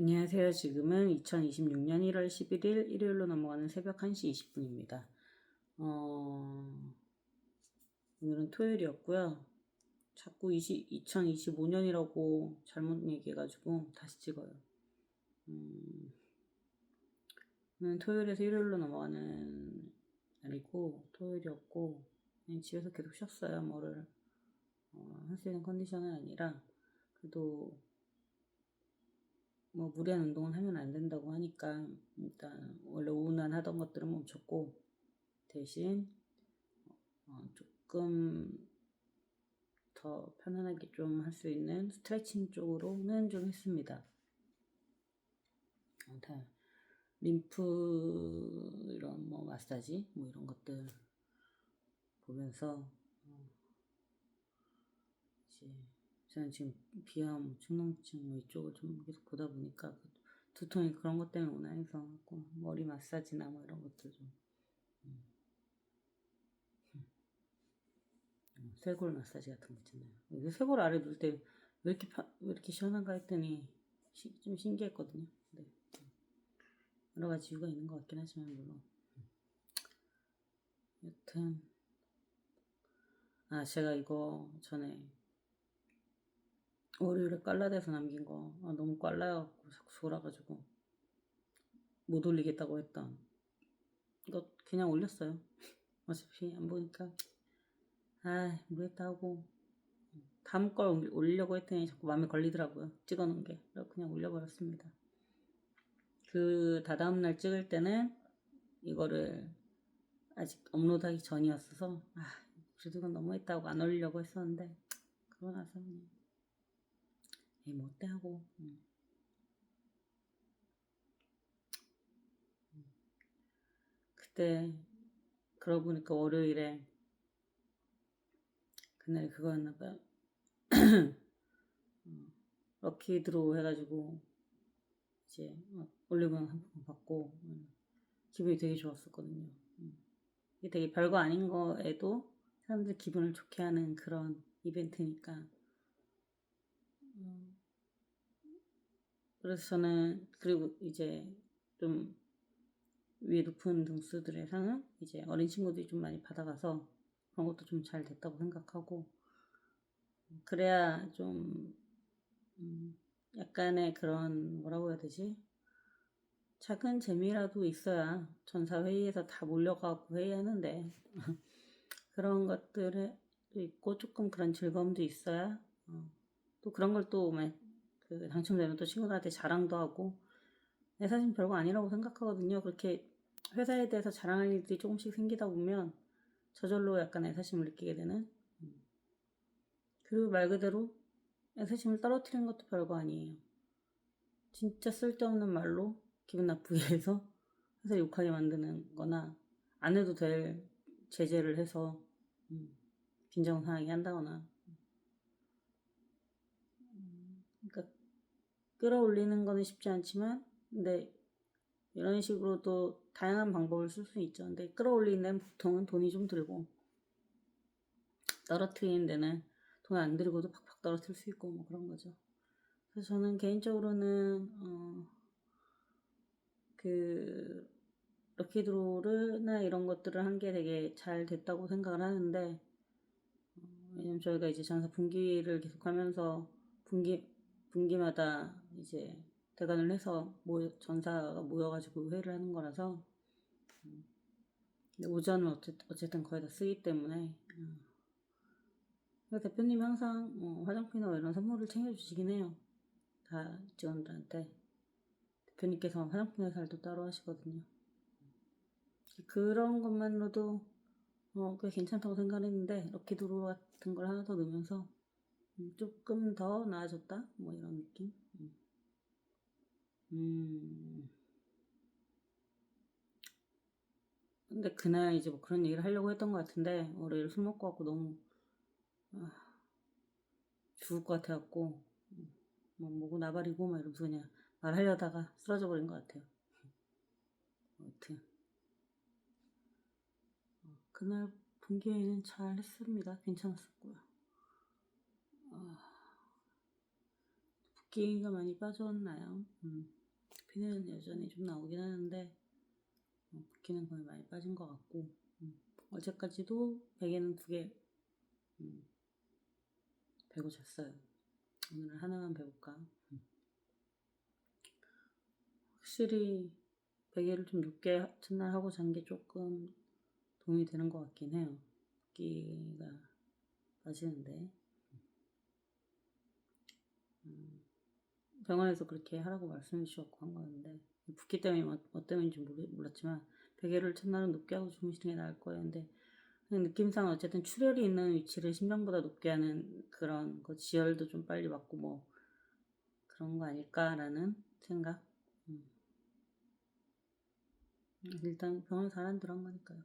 안녕하세요. 지금은 2026년 1월 11일 일요일로 넘어가는 새벽 1시 20분입니다. 어, 오늘은 토요일이었고요. 자꾸 20, 2025년이라고 잘못 얘기해가지고 다시 찍어요. 음, 오늘은 토요일에서 일요일로 넘어가는 날이고, 토요일이었고, 집에서 계속 쉬었어요. 뭐를 어, 할수 있는 컨디션은 아니라, 그래도 뭐 무리한 운동은 하면 안 된다고 하니까 일단 원래 오후난 하던 것들은 멈췄고 대신 어, 조금 더 편안하게 좀 할 수 있는 스트레칭 쪽으로는 좀 했습니다. 어, 다 림프 이런 뭐 마사지 뭐 이런 것들 보면서 어, 이제 저는 지금 비염, 축농증 뭐 이쪽을 좀 계속 보다 보니까 그 두통이 그런 것 때문에 오나 해서 꼭 머리 마사지나 뭐 이런 것들 좀 음. 음, 쇄골 마사지 같은 거 있잖아요. 쇄골 아래 누울 때 왜 이렇게 파, 왜 이렇게 시원한가 했더니 시, 좀 신기했거든요. 네. 여러 가지 이유가 있는 것 같긴 하지만 물론 여튼 아 제가 이거 전에 월요일에 깔라대서 남긴 거. 아, 너무 깔라갖고 자꾸 졸아가지고 못 올리겠다고 했던. 이거 그냥 올렸어요. 어차피 안 보니까. 아 뭐했다 하고. 다음 걸 올- 올리려고 했더니 자꾸 마음에 걸리더라고요. 찍어놓은 게. 그래서 그냥 올려버렸습니다. 그 다다음 날 찍을 때는 이거를 아직 업로드하기 전이었어서 아 그래도 이건 너무했다고 안 올리려고 했었는데 그러고 나서 그냥 뭐 어때 하고? 음. 그때 그러고 보니까 월요일에 그날이 그거였나 봐요. 어, 럭키 드로우 해가지고 이제 막 올리브영 한번 받고 음, 기분이 되게 좋았었거든요. 음. 이게 되게 별거 아닌 거에도 사람들 기분을 좋게 하는 그런 이벤트니까 음, 그래서 저는 그리고 이제 좀 위에 높은 등수들의 상은 이제 어린 친구들이 좀 많이 받아가서 그런 것도 좀 잘 됐다고 생각하고 그래야 좀 음, 약간의 그런 뭐라고 해야 되지? 작은 재미라도 있어야 전사 회의에서 다 몰려가고 회의하는데 그런 것들도 있고 조금 그런 즐거움도 있어야 어, 또 그런 걸또 그 당첨되면 또 친구들한테 자랑도 하고 내 사실 별거 아니라고 생각하거든요. 그렇게 회사에 대해서 자랑할 일들이 조금씩 생기다 보면 저절로 약간 애사심을 느끼게 되는 음. 그리고 말 그대로 애사심을 떨어뜨리는 것도 별거 아니에요. 진짜 쓸데없는 말로 기분 나쁘게 해서 회사 욕하게 만드는 거나 안 해도 될 제재를 해서 음, 빈정 상하게 한다거나 그러니까 끌어올리는 거는 쉽지 않지만 근데 이런 식으로 또 다양한 방법을 쓸 수 있죠. 근데 끌어올리는 데는 보통은 돈이 좀 들고 떨어뜨리는 데는 돈 안 들고도 팍팍 떨어뜨릴 수 있고 뭐 그런 거죠. 그래서 저는 개인적으로는 어, 그 럭키드로우나 이런 것들을 한 게 되게 잘 됐다고 생각을 하는데 어, 왜냐면 저희가 이제 전사 분기를 계속하면서 분기 분기마다 이제 대관을 해서 모 전사가 모여가지고 회의를 하는 거라서 음. 근데 오전은 어쨌든, 어쨌든 거의 다 쓰기 때문에 음. 대표님이 항상 어, 화장품이나 이런 선물을 챙겨주시긴 해요 다 직원들한테 대표님께서 화장품 회사를 따로 하시거든요 그런 것만으로도 어, 꽤 괜찮다고 생각했는데 럭키드로 같은 걸 하나 더 넣으면서 음, 조금 더 나아졌다? 뭐 이런 느낌? 음. 음. 근데 그날 이제 뭐 그런 얘기를 하려고 했던 것 같은데 월요일 술 먹고 갖고 너무 아, 죽을 것 같아갖고 음, 뭐 뭐고 나발이고 막 이러면서 그냥 말하려다가 쓰러져 버린 것 같아요. 아무튼 어, 그날 분기회는 잘 했습니다. 괜찮았었고요. 아, 붓기가 많이 빠졌나요? 음, 피는 여전히 좀 나오긴 하는데 어, 붓기는 거의 많이 빠진 것 같고 음, 어제까지도 베개는 두개 음, 베고 잤어요. 오늘은 하나만 베볼까? 음. 확실히 베개를 좀 늦게 첫날 하고 잔 게 조금 도움이 되는 것 같긴 해요. 붓기가 빠지는데 음, 병원에서 그렇게 하라고 말씀해 주셨고 한 거였는데 붓기 때문에 뭐, 뭐 때문인지 몰랐지만 베개를 첫날은 높게 하고 주무시는 게 나을 거예요. 근데 느낌상 어쨌든 출혈이 있는 위치를 심장보다 높게 하는 그런 그 지혈도 좀 빨리 맞고 뭐 그런 거 아닐까라는 생각. 음. 일단 병원 사람 들어간 거니까요.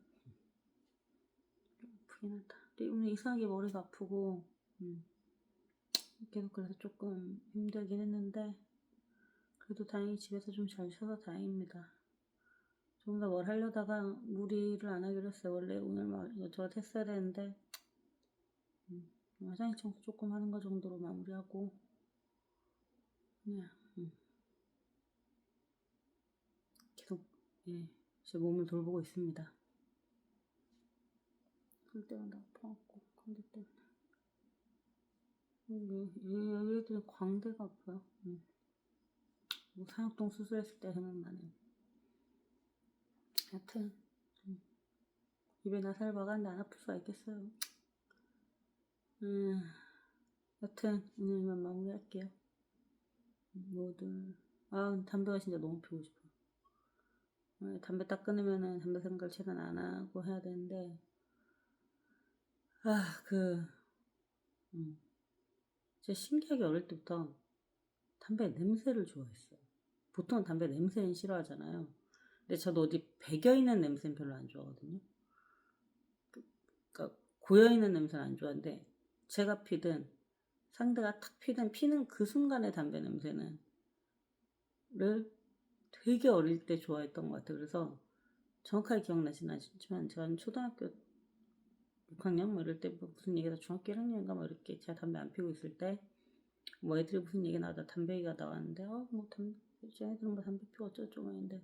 좀 아프긴 하다. 근데 오늘 이상하게 머리가 아프고 음. 계속 그래서 조금 힘들긴 했는데 그래도 다행히 집에서 좀 잘 쉬어서 다행입니다. 좀 더 뭘 하려다가 무리를 안 하기로 했어요. 원래 오늘 막 이것저것 했어야 되는데 음, 화장실 청소 조금 하는 거 정도로 마무리하고 그냥 음. 계속 예, 제 몸을 돌보고 있습니다. 그럴 때마다 아파갖고 컨디 때문에 여기 애들 광대가 아파요. 음. 뭐 산후동 수술했을 때 생각나네. 하여튼 음. 입에 나살 박았는데 안 아플 수가 있겠어요. 음, 여튼 오늘만 마무리할게요. 모두 아 담배가 진짜 너무 피우고 싶어. 어, 담배 딱 끊으면은 담배 생각 최대한 안 하고 해야 되는데 아그 음. 제가 신기하게 어릴 때부터 담배 냄새를 좋아했어요. 보통 담배 냄새는 싫어하잖아요. 근데 저도 어디 배겨 있는 냄새는 별로 안 좋아하거든요. 그러니까 고여 있는 냄새는 안 좋아하는데 제가 피든 상대가 탁 피든 피는 그 순간의 담배 냄새는 를 되게 어릴 때 좋아했던 것 같아요. 그래서 정확하게 기억나진 않지만 제가 초등학교 6학년 뭐 이럴 때 뭐 무슨 얘기다 중학교 1학년인가 뭐 이렇게 제가 담배 안 피우고 있을 때 뭐 애들이 무슨 얘기 나다 담배 얘기가 나왔는데 어뭐 담배 쟤네들은 뭐 담배 피워 어쩌고저쩌고 했는데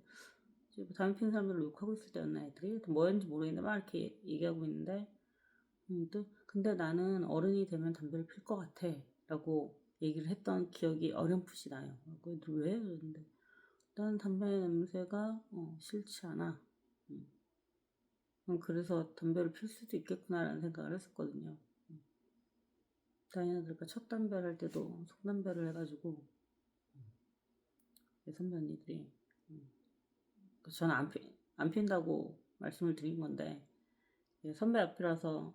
이제 뭐 담배 피는 사람들을 욕하고 있을 때였나 애들이 뭐였는지 모르겠는데 막 이렇게 얘기하고 있는데 음, 또 근데 나는 어른이 되면 담배를 필 것 같아 라고 얘기를 했던 기억이 어렴풋이 나요 그 애들 왜? 그랬는데 나는 담배 냄새가 어, 싫지 않아 음. 그래서 담배를 필 수도 있겠구나라는 생각을 했었거든요. 다이나들과 첫 담배를 할 때도 속담배를 해가지고 언니들이 그 저는 안, 피, 안 핀다고 말씀을 드린 건데 선배 앞이라서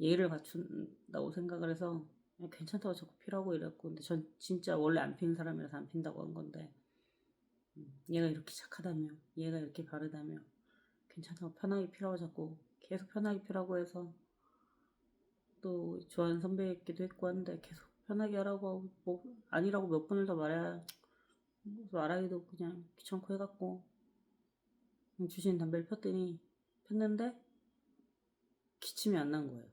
예의를 갖춘다고 생각을 해서 괜찮다고 자꾸 피라고 이랬고 근데 전 진짜 원래 안 피는 사람이라서 안 핀다고 한 건데 얘가 이렇게 착하다며 얘가 이렇게 바르다며 괜찮다고 편하게 피라고 자꾸 계속 편하게 피라고 해서 또 좋아하는 선배였기도 했고 한데 계속 편하게 하라고 뭐 아니라고 몇 번을 더 말해야 말하기도 그냥 귀찮고 해갖고 주신 담배를 폈더니 폈는데 기침이 안 난 거예요.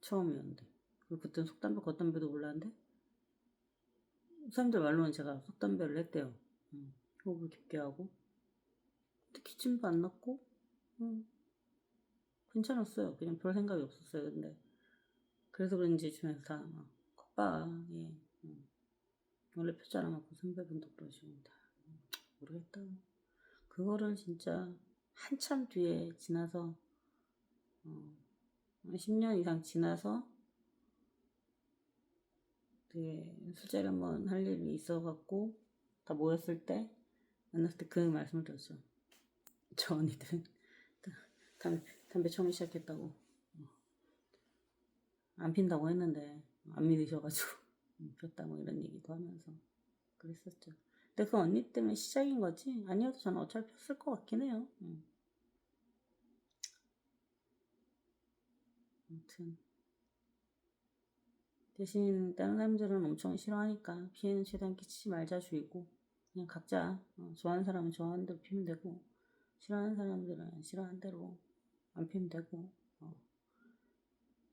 처음이었는데 그리고 그땐 속담배 겉담배도 몰랐는데 사람들 말로는 제가 속담배를 했대요. 음, 호흡을 깊게 하고 근데 기침도 안 났고 음, 괜찮았어요. 그냥 별 생각이 없었어요. 근데 그래서 그런지 주변에서 다 막, 겉봐, 예. 음. 원래 표자라 막 선배분도 그러시고 다 모르겠다. 그거를 진짜 한참 뒤에 지나서 어, 10년 이상 지나서 되게 술자리 한번 할 일이 있어갖고 다 모였을 때 만났을 때 그 말씀을 들었죠. 저 언니들은 담배, 담배 처음 시작했다고 안 핀다고 했는데 안 믿으셔가지고 폈다 뭐 이런 얘기도 하면서 그랬었죠. 근데 그 언니 때문에 시작인 거지 아니어도 저는 어차피 폈을 것 같긴 해요. 응. 아무튼 대신 다른 사람들은 엄청 싫어하니까 피해는 최대한 끼치지 말자 주의고 그냥 각자 어, 좋아하는 사람은 좋아하는 대로 피면 되고 싫어하는 사람들은 싫어하는 대로 안 피면 되고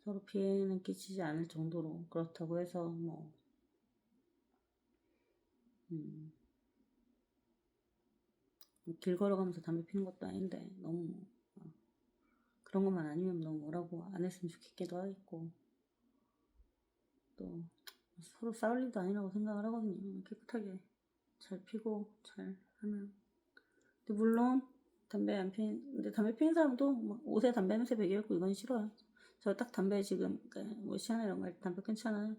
서로 피해는 끼치지 않을 정도로 그렇다고 해서 뭐 음. 길 걸어가면서 담배 피는 것도 아닌데 너무 어, 그런 것만 아니면 너무 뭐라고 안 했으면 좋겠기도 하겠고 또 서로 싸울 일도 아니라고 생각을 하거든요. 깨끗하게 잘 피고 잘 하면 근데 물론 담배 안 피는 근데 담배 피는 사람도 막 옷에 담배 냄새 배겨 있고 이건 싫어요. 저 딱 담배 지금 그러니까 뭐 시간에 이런 거 담배 끊잖아요.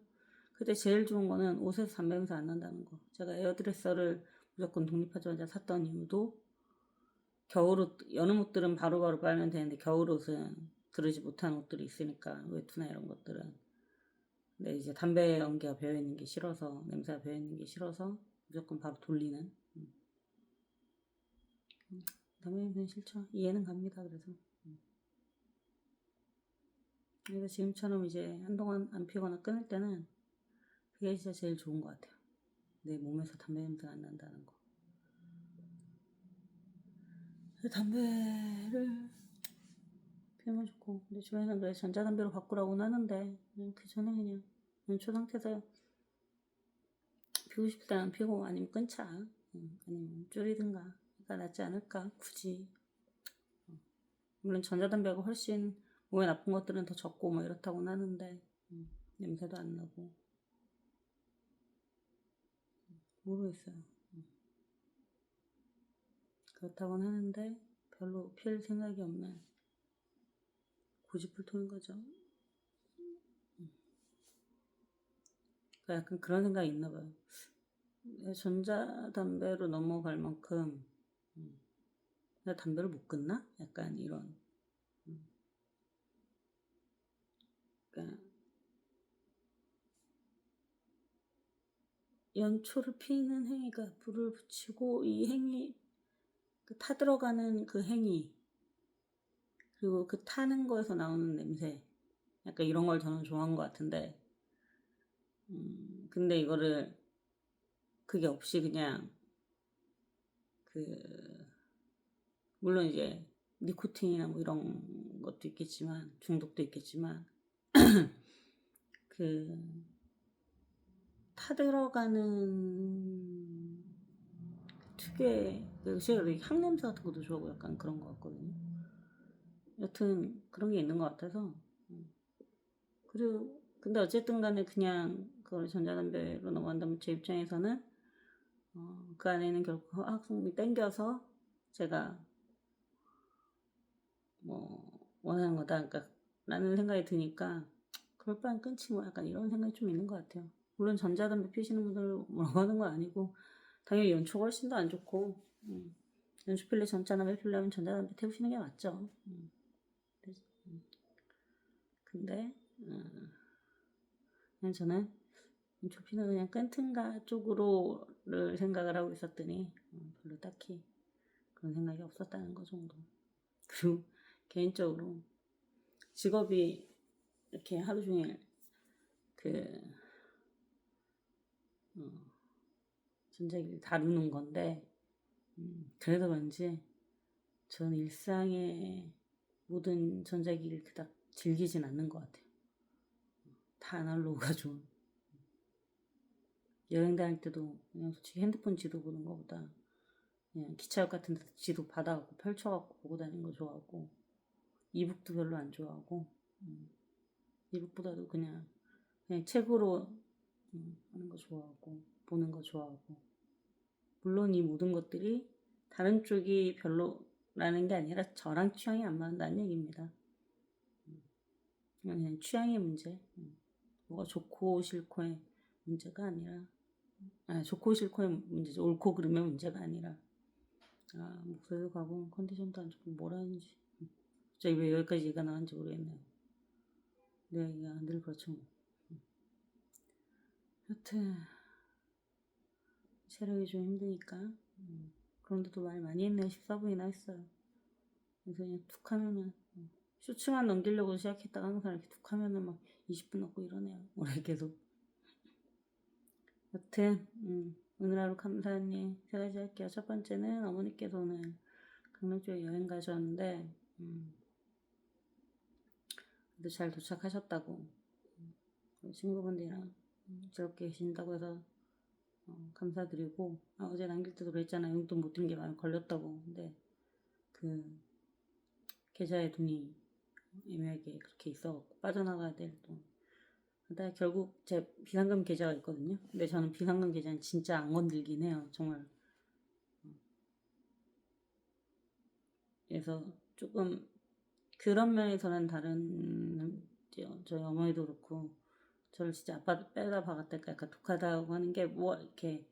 그때 제일 좋은 거는 옷에서 담배 냄새 안 난다는 거. 제가 에어드레서를 무조건 독립하자마자 샀던 이유도 겨울옷 여름 옷들은 바로바로 빨면 되는데 겨울옷은 그러지 못한 옷들이 있으니까 외투나 이런 것들은 근데 이제 담배 연기가 배어 있는 게 싫어서 냄새가 배어 있는 게 싫어서 무조건 바로 돌리는 음. 음, 담배 냄새는 싫죠 이해는 갑니다 그래서. 음. 그래서 지금처럼 이제 한동안 안 피거나 끊을 때는 그게 진짜 제일 좋은 것 같아요. 내 몸에서 담배 냄새가 안 난다는 거. 담배를 피우면 좋고. 근데 주변에는 그래 전자담배로 바꾸라고는 하는데 그냥 그 전에 그냥 연초 상태에서 피우고 싶을 때는 피우고 아니면 끊자. 응, 아니면 줄이든가 가 낫지 않을까 굳이 어. 물론 전자담배가 훨씬 몸에 나쁜 것들은 더 적고 뭐 이렇다고는 하는데 음, 냄새도 안 나고 모르겠어요 음. 그렇다고는 하는데 별로 피할 생각이 없는 고집불통인 거죠. 음. 그러니까 약간 그런 생각이 있나 봐요. 전자담배로 넘어갈 만큼 음, 내가 담배를 못 끊나? 약간 이런 음. 그러니까 연초를 피는 행위가 불을 붙이고 이 행위 그 타들어가는 그 행위 그리고 그 타는 거에서 나오는 냄새 약간 이런 걸 저는 좋아한 것 같은데 음, 근데 이거를 그게 없이 그냥 그 물론 이제 니코틴이나 뭐 이런 것도 있겠지만 중독도 있겠지만 그 타들어가는 특유의 그 제가 향 냄새 같은 것도 좋아하고 약간 그런 것 같거든요. 여튼 그런 게 있는 것 같아서 음. 그리고 근데 어쨌든 간에 그냥 그걸 전자담배로 넘어간다면 제 입장에서는 어, 그 안에는 결국 화학성분이 땡겨서 제가 뭐 원하는 거다 그러니까 라는 생각이 드니까 그럴 바엔 끊지 뭐 약간 이런 생각이 좀 있는 것 같아요. 물론 전자담배 피시는 분들 뭐라고 하는 건 아니고 당연히 연초가 훨씬 더 안 좋고 음. 연초 필래 전자담배 피려면 전자담배 태우시는 게 맞죠. 음. 근데 음, 그냥 저는 연초 피는 그냥 끈튼가 쪽으로 를 생각을 하고 있었더니 음, 별로 딱히 그런 생각이 없었다는 거 정도. 그리고 개인적으로 직업이 이렇게 하루 종일 그 어, 전자기를 다루는 건데 음, 그래도 그런지 전 일상의 모든 전자기를 그닥 즐기진 않는 것 같아요. 다 아날로그가 좋은. 여행 다닐 때도 그냥 솔직히 핸드폰 지도 보는 것보다 그냥 기차역 같은 데서 지도 받아갖고 펼쳐갖고 보고 다니는 거 좋아하고 이북도 별로 안 좋아하고 음, 이북보다도 그냥 그냥 책으로 음, 하는 거 좋아하고 보는 거 좋아하고 물론 이 모든 것들이 다른 쪽이 별로라는 게 아니라 저랑 취향이 안 맞는다는 얘기입니다. 음, 그냥 취향의 문제 음, 뭐가 좋고 싫고의 문제가 아니라 아, 좋고 싫고의 문제죠. 옳고 그름의 문제가 아니라 아 목소리도 가고 컨디션도 안 좋고 뭐라는지 갑자기 왜 여기까지 얘기가 나왔는지 모르겠네요. 내 얘기가 늘 그렇죠. 뭐. 여튼 체력이 좀 힘드니까 음, 그런데도 말 많이 했네요. 14분이나 했어요. 그래서 그냥 툭 하면은 음, 쇼츠만 넘기려고 시작했다가 항상 이렇게 툭 하면은 막 20분 넘고 이러네요. 올해 계속. 여튼 음, 오늘 하루 감사한 일세 가지 할게요. 첫 번째는 어머니께서 오늘 강릉 쪽에 여행 가셨는데 음, 그래도 잘 도착하셨다고 음, 친구분들이랑 음, 즐겁게 계신다고 해서 어, 감사드리고 아, 어제 남길 때도 그랬잖아요. 용돈 못 드린 게 많이 걸렸다고. 근데 그 계좌에 돈이 애매하게 그렇게 있어갖고 빠져나가야 될 돈. 근데 결국 제 비상금 계좌가 있거든요. 근데 저는 비상금 계좌는 진짜 안 건들긴 해요. 정말. 그래서 조금 그런 면에서는 다른 저희 어머니도 그렇고 저를 진짜 아빠 빼다 박았달까 약간 독하다고 하는 게 뭐 이렇게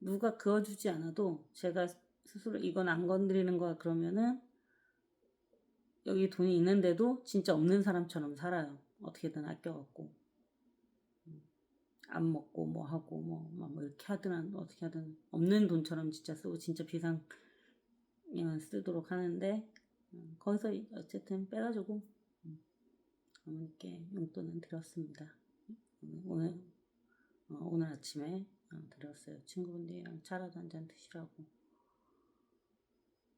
누가 그어주지 않아도 제가 스스로 이건 안 건드리는 거야 그러면은 여기 돈이 있는데도 진짜 없는 사람처럼 살아요. 어떻게든 아껴갖고. 음, 안 먹고 뭐 하고 뭐, 막뭐 이렇게 하든 어떻게 하든 없는 돈처럼 진짜 쓰고 진짜 비상만 쓰도록 하는데 음, 거기서 어쨌든 빼가지고 음, 어머니께 용돈은 드렸습니다. 오늘 오늘, 어, 오늘 아침에 어, 드렸어요. 친구분들이랑 차라도 한 잔 드시라고.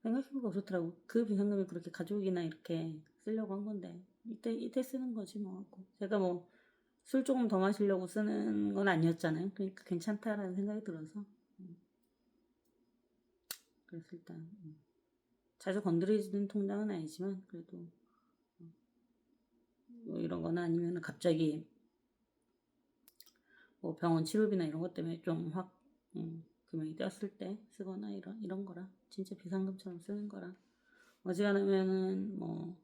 생각해보니까 그렇더라고. 그 비상금이 그렇게 가족이나 이렇게 쓰려고 한 건데 이때 이때 쓰는 거지 뭐. 하고. 제가 뭐 술 조금 더 마시려고 쓰는 건 아니었잖아요. 그러니까 괜찮다라는 생각이 들어서. 음. 그래서 일단 음. 자주 건드리지는 통장은 아니지만 그래도 어, 뭐 이런 거나 아니면 갑자기 뭐 병원 치료비나 이런 것 때문에 좀확 음, 금액이 뛰었을 때 쓰거나 이런 이런 거라 진짜 비상금처럼 쓰는 거라 어지간하면은 뭐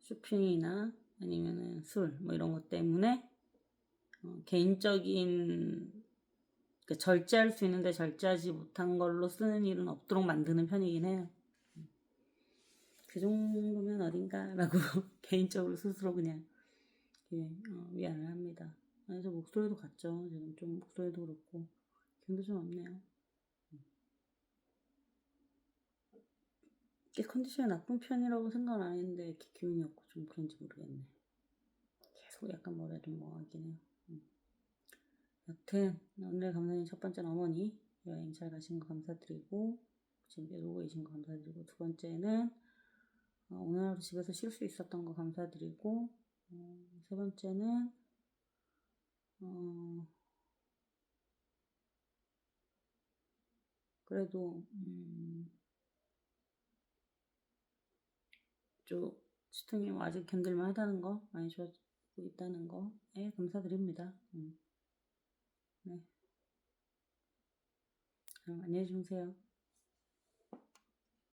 쇼핑이나 아니면은 술 뭐 이런 것 때문에 어, 개인적인 그 절제할 수 있는데 절제하지 못한 걸로 쓰는 일은 없도록 만드는 편이긴 해요. 그 정도면 어딘가라고 개인적으로 스스로 그냥 예, 어, 위안을 합니다. 그래서 목소리도 같죠. 지금 좀 목소리도 그렇고 기운도 좀 없네요. 이게 컨디션이 나쁜 편이라고 생각은 안 했는데 기운이 없고 좀 그런지 모르겠네. 계속 약간 머리가 좀 멍하긴 해요. 음. 여튼 오늘 감사님 첫 번째는 어머니 여행 잘 가신 거 감사드리고 지금 오고 계신 거 감사드리고 두 번째는 어, 오늘 하루 집에서 쉴 수 있었던 거 감사드리고 어, 세 번째는 어, 그래도 음, 좀 시통이 아직 견딜만 하다는 거 많이 좋아지고 있다는 거에 감사드립니다. 음. 네. 그럼 안녕히 주무세요.